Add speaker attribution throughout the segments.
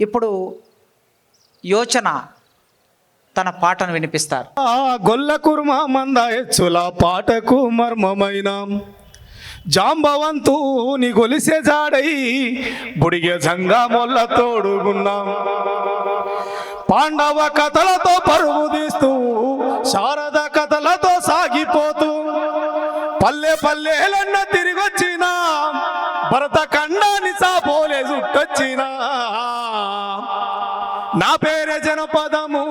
Speaker 1: ఇప్పుడు యోచన తన పాటను వినిపిస్తారు.
Speaker 2: ఆ గొల్ల కుర్మ మంద ఎచ్చుల పాటకు మర్మమైన జాంబవంతు నీ గొలిసే జాడై బుడిగే జంగా మొల్ల తోడుగున్నాం పాండవ కథలతో పరుగు తీస్తూ శారద కథలతో సాగిపోతూ పల్లె పల్లెలన్న తిరిగి నా పేరే జనపదము.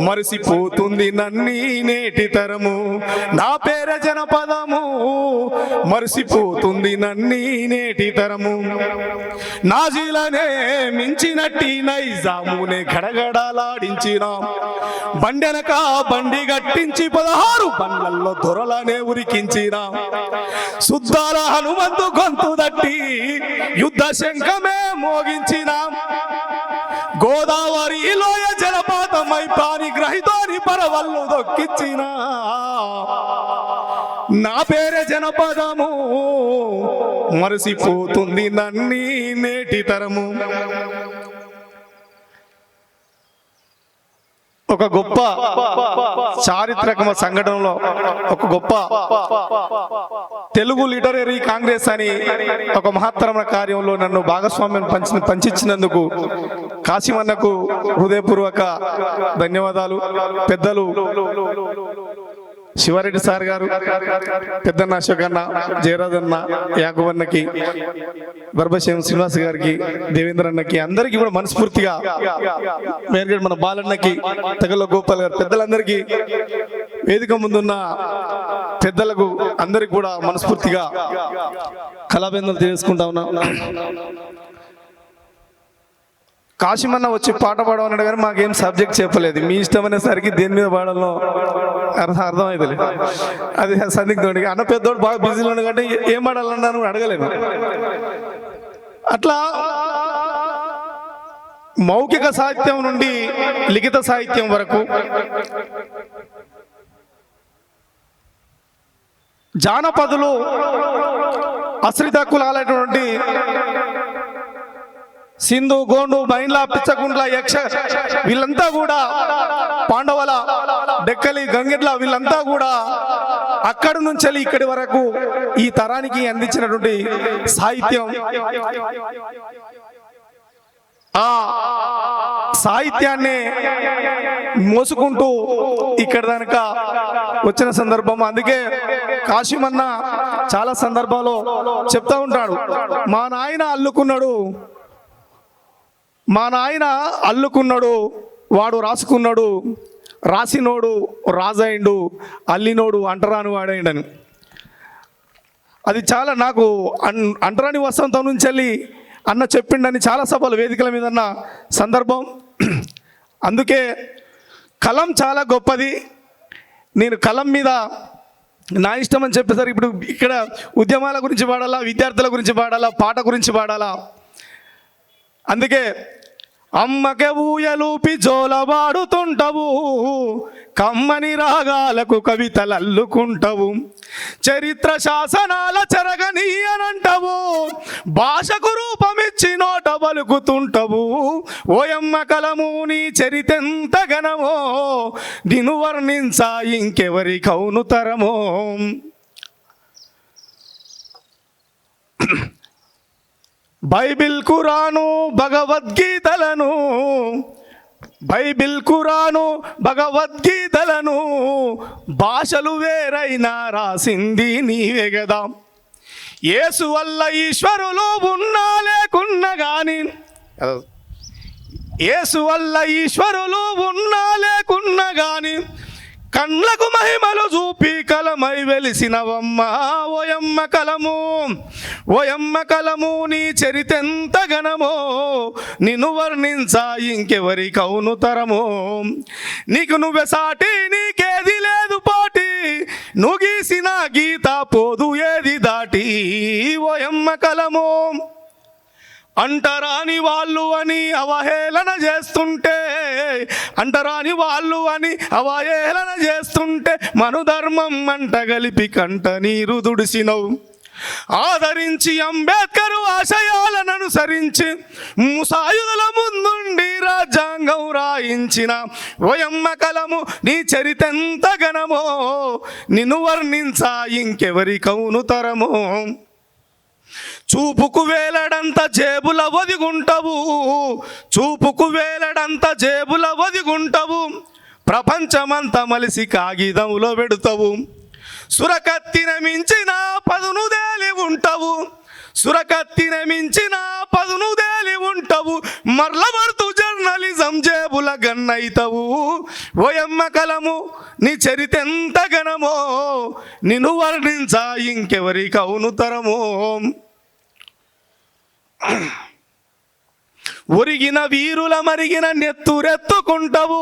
Speaker 2: మరిసిపోతుంది నన్ని నేటి తరము. నా పేరే జనపదము. మరిసిపోతుంది నన్ని నేటి తరము. నాజీలనే మించినట్టి నైజామునే గడగడలాడించినాం. బండెనక బండి గట్టించి పదహారు బండ్లల్లో దొరలనే ఉరికించిన. శుద్ధాల హనుమంతు గొంతు దట్టి యుద్ధ శంఖమే మోగించినాం. గోదావరి లోయ జలపాతమై పాని గ్రహితోని పరవల్లు దొక్కిచ్చిన నా పేరే జనపదము మరసిపోతుంది నన్ని నేటి తరము. ఒక గొప్ప చారిత్రకమ సంఘటనలో ఒక గొప్ప తెలుగు లిటరరీ కాంగ్రెస్ అని ఒక మహత్తరమైన కార్యంలో నన్ను భాగస్వామ్యం పంచి పంచిచ్చినందుకు కాశీమన్నకు హృదయపూర్వక ధన్యవాదాలు. పెద్దలు శివారెడ్డి సార్ గారు పెద్దన్న అశోక్ అన్న జయరాజన్న యాగవన్నకి యాకబ్ శ్రీనివాస్ గారికి దేవేంద్ర అన్నకి అందరికీ కూడా మనస్ఫూర్తిగా మేరగడ మన బాలన్నకి తెగల్లో గోపాల్ గారు పెద్దలందరికీ వేదిక ముందున్న పెద్దలకు అందరికి కూడా మనస్ఫూర్తిగా కళాబేంద్రం తెలుసుకుంటా ఉన్నా. కాశీమన్న వచ్చి పాట పాడమన్నాడు కానీ మాకేం సబ్జెక్ట్ చెప్పలేదు. మీ ఇష్టం అనేసరికి దేని మీద పాడాలో అర్థం అర్థమైతలే అది సందిగ్ధుడికి అన్న పెద్దోడు బాగా బిజీలో ఉన్నాడు ఏం పాడాలన్నా అని అడగలేను అట్లా మౌఖిక సాహిత్యం నుండి లిఖిత సాహిత్యం వరకు జానపదులు అశ్రిత కులాలైనటువంటి సింధు గోండు బైన్ల పిచ్చకుండ్ల యక్ష వీళ్ళంతా కూడా పాండవల డెక్కలి గంగిడ్ల వీళ్ళంతా కూడా అక్కడి నుంచి ఇక్కడి వరకు ఈ తరానికి అందించినటువంటి సాహిత్యం. ఆ సాహిత్యాన్ని మోసుకుంటూ ఇక్కడ దానిక వచ్చిన సందర్భం. అందుకే కాశీమన్న చాలా సందర్భాల్లో చెప్తా ఉంటాడు మా నాయన అల్లుకున్నాడు మా నాయన అల్లుకున్నాడు వాడు రాసుకున్నాడు రాసినోడు రాజయిండు అల్లినోడు అంటరాని వాడైండని. అది చాలా నాకు అన్ అంటరాని వసంతం నుంచి వెళ్ళి అన్న చెప్పిండని చాలా సభలు వేదికల మీద అన్న సందర్భం. అందుకే కలం చాలా గొప్పది. నేను కలం మీద నా ఇష్టం అని చెప్పేసరికి ఇప్పుడు ఇక్కడ ఉద్యమాల గురించి పాడాలా విద్యార్థుల గురించి పాడాలా పాట గురించి పాడాలా అందుకే అమ్మకే ఊయలూపి జోలవాడుతుంటవు కమ్మని రాగాలకు కవితలు అల్లుకుంటవు చరిత్ర శాసనాల చెరగనీయనంటవు భాషకు రూపమిచ్చి నోట పలుకుతుంటవు. ఓయమ్మ కలము నీ చరితెంత ఘనమో నిన్ను వర్ణించా ఇంకెవరి కౌను తరమో. బైబిల్ కురాను భగవద్గీతలను. బైబిల్ కురాను భగవద్గీతలను. భాషలు వేరైనా రాసింది నీవే కదా యేసు వల్ల ఈశ్వరులు ఉన్నా లేకున్నా గాని. యేసు వల్ల ఈశ్వరులు ఉన్నా లేకున్నా గాని. కండ్లకు మహిమలు చూపి కలమై వెలిసినవమ్మ ఓయమ్మ కలము. ఓయమ్మ కలము నీ చరితెంత ఘనమో. నిన్ను వర్ణించా ఇంకెవరి కౌను తరము. నీకు నువ్వే సాటి నీకేది లేదు పోటీ. నువ్వు గీసిన గీత పోదు ఏది దాటి ఓయమ్మ కలము. అంటరాని వాళ్ళు అని అవహేళన చేస్తుంటే అంటరాని వాళ్ళు అని అవహేళన చేస్తుంటే మనుధర్మం మంట గలిపి కంట నీరు దుడిసినవు. ఆదరించి అంబేద్కర్ ఆశయాలను అనుసరించి ముసాయుధుల ముందుండి రాజ్యాంగం రాయించిన ఓయమ్మ కలము నీ చరితెంత ఘనమో నిన్ను వర్ణించా ఇంకెవరి కౌను తరమో. చూపుకు వేలడంత జేబుల ఒదిగుంటవు. చూపుకు వేలడంత జేబుల ఒదిగుంటవు. ప్రపంచమంతా మలిసి కాగితంలో పెడతావు. సురకత్తిన మించిన పదును దేలి ఉంటావు. సురకత్తిన మించిన పదును దేలి ఉంటావు. మరలబడుతూ జర్నలిజం జేబుల గన్నైతవు. ఓయమ్మ కలము నీ చరితెంత గణమో నిన్ను వర్ణించా ఇంకెవరి అవును తరమో. ఒరిగిన వీరుల మరిగిన నెత్తురెత్తుకుంటావు.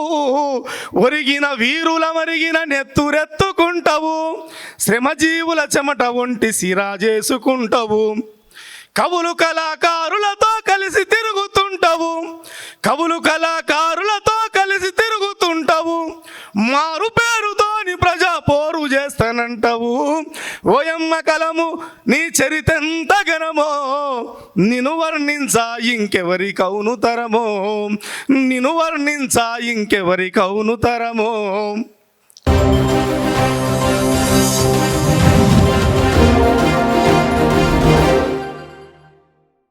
Speaker 2: ఒరిగిన వీరుల మరిగిన నెత్తురెత్తుకుంటావు. శ్రమజీవుల చెమట ఒంటి సిరా చేసుకుంటావు. కవులు కళాకారులతో కలిసి తిరుగుతుంటావు. కవులు కళాకారులతో కలిసి తిరుగుతుంటావు. మారు పేరుతోని ప్రజా పోరు చేస్తానంటావు. ఓయమ్మ కలము నీ చరితెంత ఘనమో నిను వర్ణించా ఇంకెవరి కౌను తరమో. నిను వర్ణించా ఇంకెవరి కౌను తరమో.